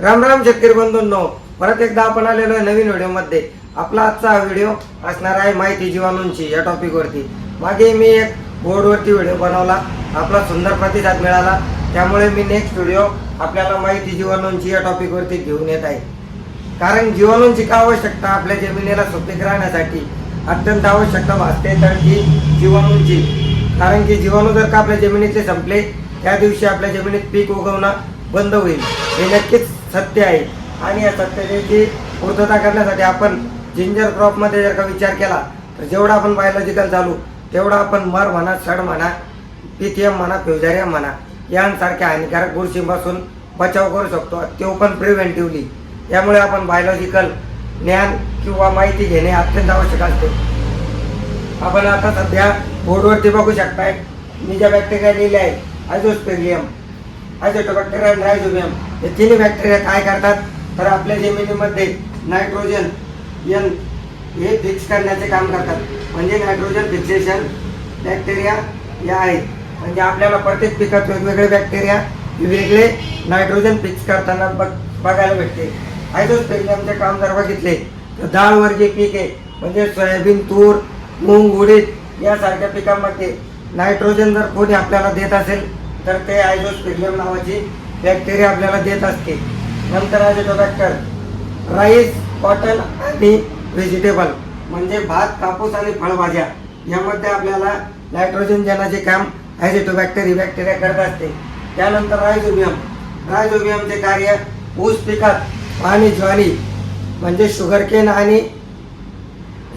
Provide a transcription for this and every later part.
राम राम शेतकरी बंधूंनो परत एकदा आपण आलेलो आहे नवीन व्हिडिओमध्ये. आपला आजचा हा व्हिडिओ असणार आहे माहिती जीवाणूंची या टॉपिकवरती मागे मी एक बोर्डवरती व्हिडिओ बनवला आपला सुंदर प्रतिसाद मिळाला. त्यामुळे मी नेक्स्ट व्हिडिओ आपल्याला माहिती जीवाणूंची या टॉपिकवरती घेऊन येत आहे. कारण जीवाणूंची का आवश्यकता? आपल्या जमिनीला सुपीक राहण्यासाठी अत्यंत आवश्यकता भासते तर ती जीवाणूंची. कारण की जीवाणू जर का आपल्या जमिनीतले संपले त्या दिवशी आपल्या जमिनीत पीक उगवणं बंद होईल. हे नक्कीच सत्य आहे. आणि या सत्याची पूर्तता करण्यासाठी आपण जिंजर क्रॉपमध्ये जर का विचार केला तर जेवढा आपण बायोलॉजिकल चालू तेवढा आपण मर म्हणा सड म्हणा पीथीएम म्हणा फ्युझारियम म्हणा यांसारख्या हानिकारक बुरशींपासून बचाव करू शकतो. तो पण प्रिव्हेंटिव्हली यामुळे आपण बायोलॉजिकल ज्ञान किंवा माहिती घेणे अत्यंत आवश्यक असते. आपण आता सध्या बोर्डवरती बघू शकताय. मी ज्या बॅक्टेरिया लिहिल्या आहेत आयझोस्पेरियम आयझोटोबॅक्टेरिया आणि हे तिन्ही बॅक्टेरिया काय करतात? तर आपल्या जमिनीमध्ये नायट्रोजन यन हे फिक्स करण्याचे काम करतात. म्हणजे नायट्रोजन फिक्सेशन बॅक्टेरिया या आहेत. म्हणजे आपल्याला प्रत्येक पिकात वेगवेगळे बॅक्टेरिया वेगळे नायट्रोजन फिक्स करताना बघ बघायला भेटते. आयझोस्पेरियमचे काम जर बघितले तर डाळवर्गीय पीक आहे. म्हणजे सोयाबीन तूर मूग उडीद यासारख्या पिकांमध्ये नायट्रोजन जर कोणी आपल्याला देत असेल तर ते आयझोस्पेरियम नावाची बॅक्टेरिया आपल्याला देत असते. नंतर आयझोटोबॅक्टर राईस कॉटन आणि व्हेजिटेबल म्हणजे भात कापूस आणि फळभाज्या. यामध्ये आपल्याला नायट्रोजन जनाचे काम ॲझिटोबॅक्टर बॅक्टेरिया करत असते. त्यानंतर रायझोबियम रायझोबियमचे कार्य ऊस पिकात आणि ज्वारी म्हणजे शुगरकेन आणि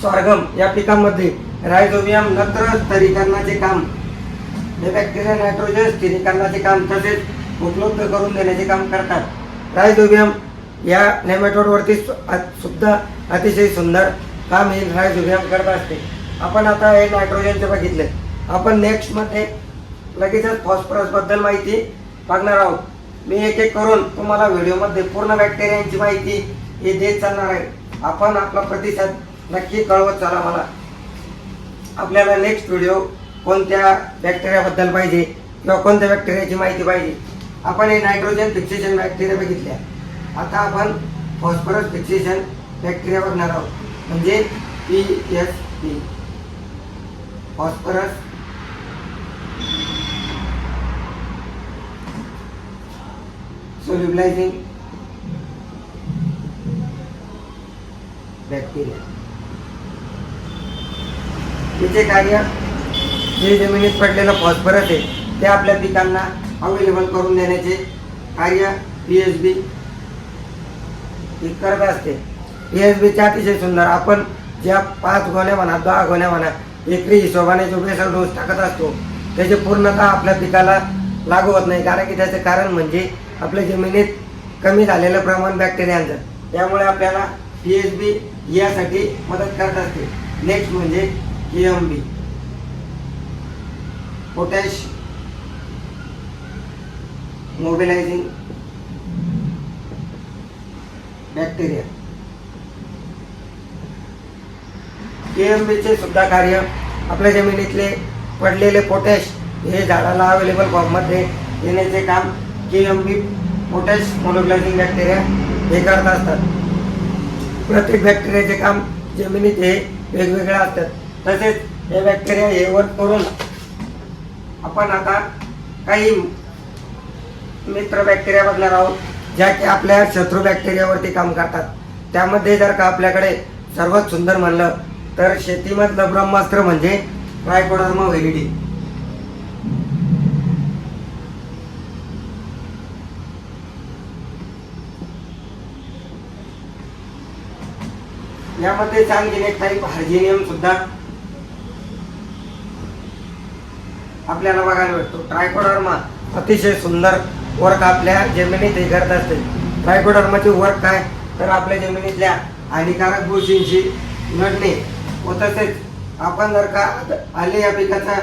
स्वार्गम या पिकांमध्ये. रायझोबियम नत्र स्थिरीकरणाचे काम. हे बॅक्टेरिया नायट्रोजन स्थिरीकरणाचे काम तसेच उपलब्ध करून देण्याचे काम करतात. रायझोबियम या नेमॅटोडवरती सु- सुद्धा अतिशय सुंदर काम हे रायझोबियम करत असते. आपण आता हे नायट्रोजनचे बघितले. आपण नेक्स्टमध्ये लगेचच फॉस्फरसबद्दल माहिती बघणार आहोत. मी एक एक करून तुम्हाला व्हिडिओमध्ये पूर्ण बॅक्टेरियांची माहिती हे देत चालणार आहे. आपण आपला प्रतिसाद नक्की कळवत चला मला. आपल्याला नेक्स्ट व्हिडिओ कोणत्या बॅक्टेरियाबद्दल पाहिजे किंवा कोणत्या बॅक्टेरियाची माहिती पाहिजे? आपण हे नायट्रोजन फिक्सेशन बॅक्टेरिया बघितल्या आता आपण फॉस्फरस फिक्सेशन बॅक्टेरिया बघणार आहोत. म्हणजे P S P phosphorus solubilising bacteria तिचे कार्य जे जमिनीत पडलेलं फॉस्फरस आहे ते आपल्या पिकांना अवेलेबल करून देण्याचे कार्य पी एच बी करत असते. पी एच बीचे अतिशय सुंदर. आपण ज्या पाच गोण्या म्हणा दहा गोण्या म्हणा एकरी हिशोबाने जो बेसर डोस टाकत असतो त्याचे पूर्णतः आपल्या पिकाला लागू होत नाही. कारण की त्याचं कारण म्हणजे आपल्या जमिनीत कमी झालेलं प्रमाण बॅक्टेरियांचं त्यामुळे आपल्याला पी एच बी यासाठी मदत करत असते. नेक्स्ट म्हणजे K M B potash mobilising bacteria K बीचे सुद्धा कार्य आपल्या जमिनीतले पडलेले पोटॅश हे झाडाला अवेलेबल फॉर्ममध्ये देण्याचे काम के बी पोटॅश मोनोग्लायझिंग बॅक्टेरिया हे करत असतात. प्रत्येक बॅक्टेरियाचे काम जमिनीत हे वेगवेगळे असतात. तसेच हे बॅक्टेरिया हे वर्क करून आपण आता काही मित्र बॅक्टेरिया बघणार आहोत ज्या की आपल्या शत्रू बॅक्टेरियावरती काम करतात. त्यामध्ये जर का आपल्याकडे सर्वात सुंदर म्हणलं तर शेतीमधलं ब्रह्मास्त्र म्हणजे ट्रायकोडर्मा व्हेलिडी यामध्ये चांगली एक टाईप हार्जिनियम सुद्धा. आपल्याला बघायला भेटतो. ट्रायकोडर्मा अतिशय सुंदर वर्क आपल्या जमिनीत हे करत असते. ट्रायकोडर्माचे वर्क काय? तर आपल्या जमिनीतल्या हानिकारक बुरशींशी लढणे व तसेच आपण जर का आले या पिकाचा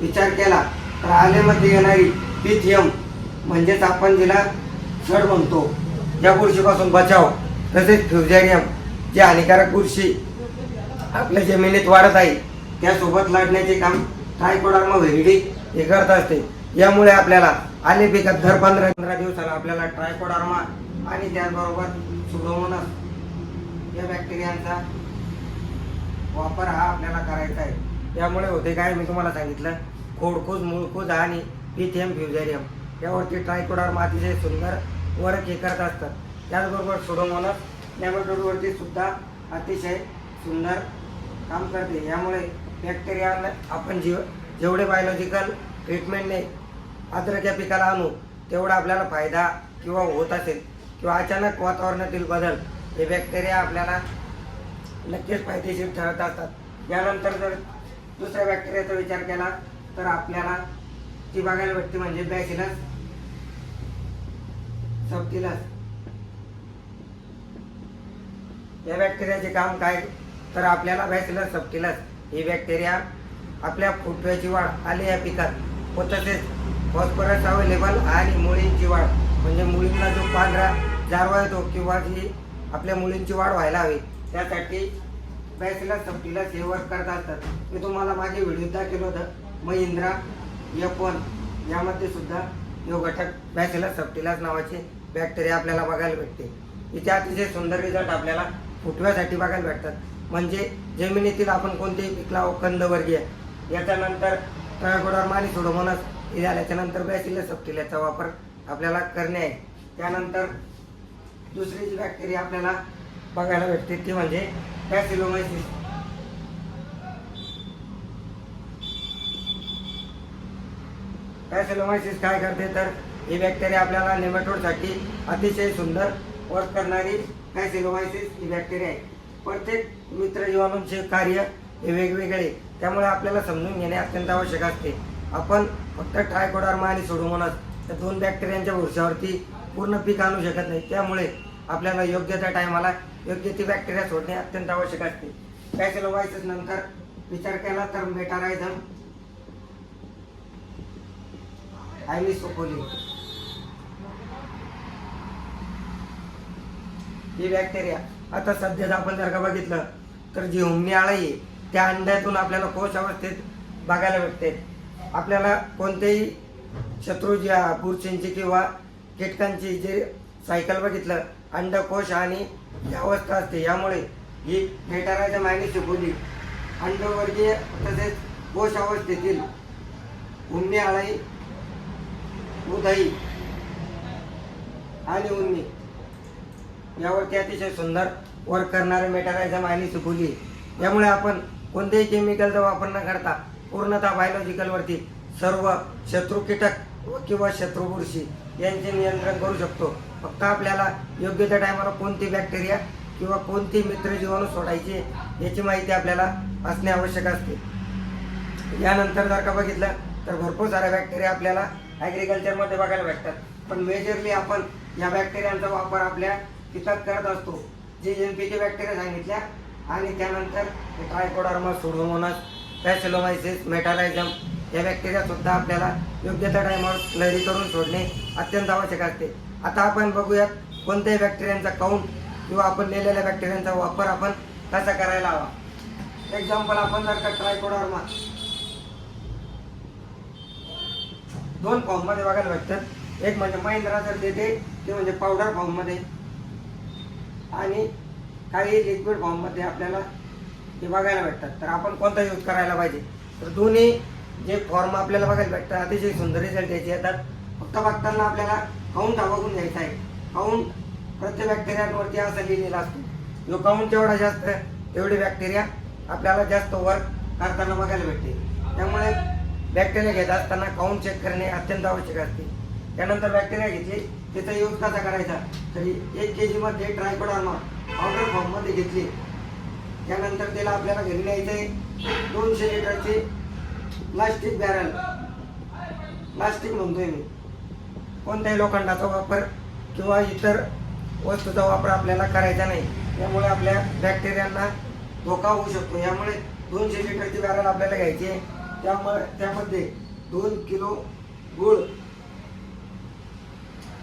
विचार केला तर आलेमध्ये येणारी पिथियम म्हणजेच आपण जिला सड म्हणतो. या बुरशीपासून बचाव. तसेच फ्युजॅरियम जे हानिकारक बुरशी आपल्या जमिनीत वाढत आहे त्यासोबत लढण्याचे काम ट्रायकोडर्मा व्हेरिडी हे करत असते. यामुळे आपल्याला आले पिकात दर पंधरा पंधरा दिवसाला आपल्याला ट्रायकोडर्मा आणि त्याचबरोबर सुडोमोनस या बॅक्टेरियांचा वापर हा आपल्याला करायचा आहे. त्यामुळे होते काय मी तुम्हाला सांगितलं खोडकूज मुळकूज आणि पिथियम फ्युझेरियम यावरती ट्रायकोडर अतिशय सुंदर वर्क हे करत असतात त्याचबरोबर सुडोमोनस नेमॅटोडवरती सुद्धा अतिशय सुंदर काम करते. यामुळे बॅक्टेरिया आपण जीव जेवढे बायोलॉजिकल ट्रीटमेंटने अद्रक या पिकाला आणू तेवढा आपल्याला फायदा किंवा होत असेल किंवा अचानक वातावरणातील बदल हे बॅक्टेरिया आपल्याला नक्कीच फायदेशीर ठरत असतात. यानंतर जर दुसऱ्या बॅक्टेरियाचा विचार केला तर आपल्याला ती बघायला भेटते म्हणजे बॅसिलस सबटिलस या बॅक्टेरियाचे काम काय? तर आपल्याला बॅसिलस सबटिलस ही बॅक्टेरिया आपल्या फुटव्याची वाढ आली या पिकात. व तसेच फॉस्फरस अवेलेबल आणि मुळींची वाढ. म्हणजे मुलींना जो पांढरा जारवा येतो किंवा जी आपल्या मुलींची वाढ व्हायला हवी त्यासाठी बॅसिलस सबटिलस हे वर्क करत असतात. मी तुम्हाला मागे व्हिडिओ दाखवलं होतं. महिंद्रा एफ वन यामध्ये सुद्धा यो घटक बॅसिलस सबटिलस नावाचे बॅक्टेरिया आपल्याला बघायला भेटते इथे अतिशय सुंदर रिझल्ट आपल्याला फुटव्यासाठी बघायला भेटतात. म्हणजे जमिनीतील आपण कोणतेही पिकला कंदवर्गीय याच्यानंतर ट्रायकोडर माली सोडोमोनस हे झाल्याच्यानंतर बॅसिलस सबटिलसचा वापर आपल्याला करणे आहे. त्यानंतर दुसरी जी बॅक्टेरिया आपल्याला बघायला भेटते ती म्हणजे बॅसिलोमायसिस पॅसिलोमायसिस काय करते तर ही बॅक्टेरिया आपल्याला नेमॅटोडसाठी अतिशय सुंदर वर्क करणारी पॅसिलोमायसिस ही बॅक्टेरिया आहे. प्रत्येक मित्र जीवाणूंचे कार्य हे वेगवेगळे त्यामुळे आपल्याला समजून घेणे अत्यंत आवश्यक असते. आपण फक्त ट्रायकोडर्मा आणि सोडोमोनास या दोन बॅक्टेरियांच्या वर्षावरती पूर्ण पीक आणू शकत नाही. त्यामुळे आपल्याला योग्य त्या टायमाला योग्य ती बॅक्टेरिया सोडणे अत्यंत आवश्यक असते. पॅसिलोमायसिस नंतर विचार केला तर मेटारायझम आयनिसोकोली ही बॅक्टेरिया आता सध्याच आपण जर का बघितलं तर जी हुमणी आळी आहे त्या अंड्यातून आपल्याला कोश अवस्थेत बघायला भेटते. आपल्याला कोणतेही शत्रू जे बुरशींची किंवा कीटकांची जे सायकल बघितलं अंडकोश आणि अवस्था असते. यामुळे ही डेटाराच्या मायनी शिकवली. अंडवर्गीय तसेच कोश अवस्थेतील उन्नी आळाई उदई आणि उन्नी यावरती अतिशय सुंदर वर्क करणारे मेटारायझम आणि सुकुली यामुळे आपण कोणत्याही केमिकलचा वापर न करता पूर्णतः बायोलॉजिकलवरती सर्व शत्रू कीटक व किंवा शत्रू बुरशी यांचे नियंत्रण करू शकतो. फक्त आपल्याला योग्य त्या टायमाला कोणती बॅक्टेरिया किंवा कोणती मित्र जीवाणू याची माहिती आपल्याला असणे आवश्यक असते. यानंतर जर का बघितलं तर भरपूर साऱ्या बॅक्टेरिया आपल्याला ॲग्रिकल्चरमध्ये बघायला भेटतात. पण मेजरली आपण या बॅक्टेरियांचा वापर आपल्या पिकात करत असतो. जे एन पी के बॅक्टेरिया सांगितल्या आणि त्यानंतर ट्रायकोडर्मा सुडोमोनस पॅसिलोमायसिस मेटालायझम या बॅक्टेरिया सुद्धा आपल्याला योग्य त्या टायमावर लहरी करून सोडणे अत्यंत आवश्यक असते. आता आपण बघूयात कोणत्याही बॅक्टेरियांचा काउंट किंवा आपण नेलेल्या बॅक्टेरियांचा वापर आपण कसा करायला हवा. एक्झाम्पल आपण जर का ट्रायकोडॉर्मा दोन फॉर्ममध्ये बघायला भेटतात एक म्हणजे महिंद्रा जर देते ते म्हणजे पावडर फॉर्ममध्ये आणि काही लिक्विड फॉर्ममध्ये आपल्याला ते बघायला भेटतात. तर आपण कोणता यूज करायला पाहिजे? तर दोन्ही जे फॉर्म आपल्याला बघायला भेटतात अतिशय सुंदर रिझल्ट याचे येतात. फक्त बघताना आपल्याला काउंट हा बघून घ्यायचा आहे. काउंट प्रत्येक बॅक्टेरियांवरती असा लिहिलेला असतो. जो काउंट जेवढा जास्त तेवढी बॅक्टेरिया आपल्याला जास्त वर्क करताना बघायला भेटते. त्यामुळे बॅक्टेरिया घेत असताना काउंट चेक करणे अत्यंत आवश्यक असते. त्यानंतर बॅक्टेरिया घेतली त्याचा यूज कसा करायचा? तरी एक के जीमध्ये ट्रायकोडार्मा पावडर फॉर्ममध्ये घेतली. त्यानंतर त्याला आपल्याला घरी न्यायचं आहे दोनशे लिटरचे प्लास्टिक बॅरल. प्लास्टिक म्हणतोय मी. कोणत्याही लोखंडाचा वापर किंवा इतर वस्तूचा वापर आपल्याला करायचा नाही. त्यामुळे आपल्या बॅक्टेरियांना धोका होऊ शकतो. यामुळे दोनशे लिटरची बॅरल आपल्याला घ्यायची आहे. त्यामुळे त्यामध्ये दोन किलो गुळ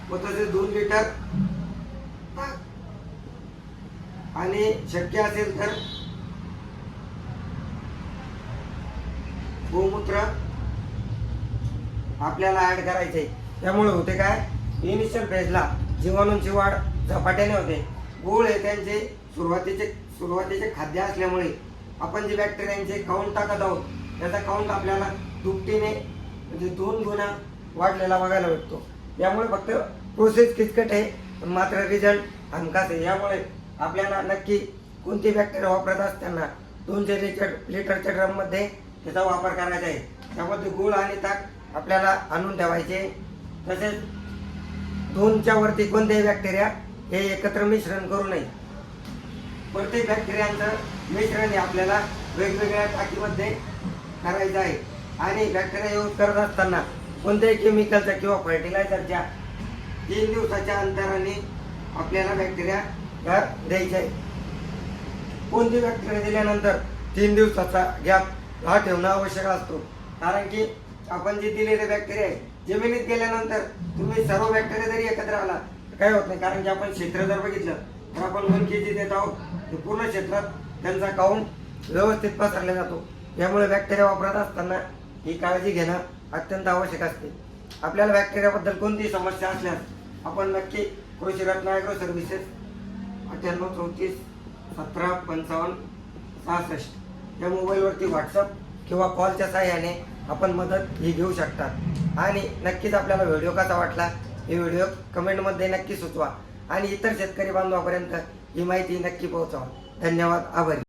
व तसेच दोन लिटर ताक आणि शक्य असेल तर गोमूत्र आपल्याला ऍड करायचे त्यामुळे होते काय? इनिशियल फेजला जीवाणूंची वाढ झपाट्याने होते. गोळ हे त्यांचे सुरुवातीचे सुरुवातीचे खाद्य असल्यामुळे आपण जे बॅक्टेरियांचे काउंट टाकत आहोत त्याचा काउंट आपल्याला दुपटीने म्हणजे दोन गुणा वाढलेला बघायला भेटतो. यामुळे फक्त प्रोसेस किचकट आहे मात्र रिझल्ट हमखास आहे. यामुळे आपल्याला नक्की कोणती बॅक्टेरिया वापरत असताना दोनशे लिटर लिटरच्या ड्रममध्ये त्याचा वापर करायचा आहे. त्यामध्ये गूळ आणि ताक आपल्याला आणून ठेवायचे. तसेच दोनच्या वरती कोणतेही बॅक्टेरिया हे एकत्र मिश्रण करू नये. प्रत्येक बॅक्टेरियांचं मिश्रण हे आपल्याला वेगवेगळ्या टाकीमध्ये करायचं आहे. आणि बॅक्टेरिया यूज करत असताना कोणत्याही केमिकलचा किंवा फर्टिलायझरच्या तीन दिवसाच्या अंतराने आपल्याला बॅक्टेरिया ह्या द्यायचा आहे कोणती बॅक्टेरिया दिल्यानंतर तीन दिवसाचा गॅप हा ठेवणं आवश्यक असतो. कारण की आपण जे दिलेले बॅक्टेरिया आहे जमिनीत गेल्यानंतर तुम्ही सर्व बॅक्टेरिया जरी एकत्र आला तर काही होत नाही. कारण की आपण क्षेत्र जर बघितलं तर आपण वन के जी देत आहोत. तर पूर्ण क्षेत्रात त्यांचा काउंट व्यवस्थित पसरला जातो. यामुळे बॅक्टेरिया वापरत असताना ही काळजी घेणं अत्यंत आवश्यक असते. आपल्याला बॅक्टेरियाबद्दल कोणतीही समस्या असल्यास आपण नक्की कृषी रत्न ॲग्रो सर्व्हिसेस अठ्ठ्याण्णव चौतीस सतरा पंचावन्न सहासष्ट या मोबाईलवरती व्हॉट्सअप किंवा कॉलच्या साहाय्याने आपण मदत ही घेऊ शकतात. आणि नक्कीच आपल्याला व्हिडिओ कसा वाटला हे व्हिडिओ कमेंटमध्ये नक्की सुचवा. आणि इतर शेतकरी बांधवापर्यंत ही माहिती नक्की पोहोचवा. धन्यवाद. आभारी.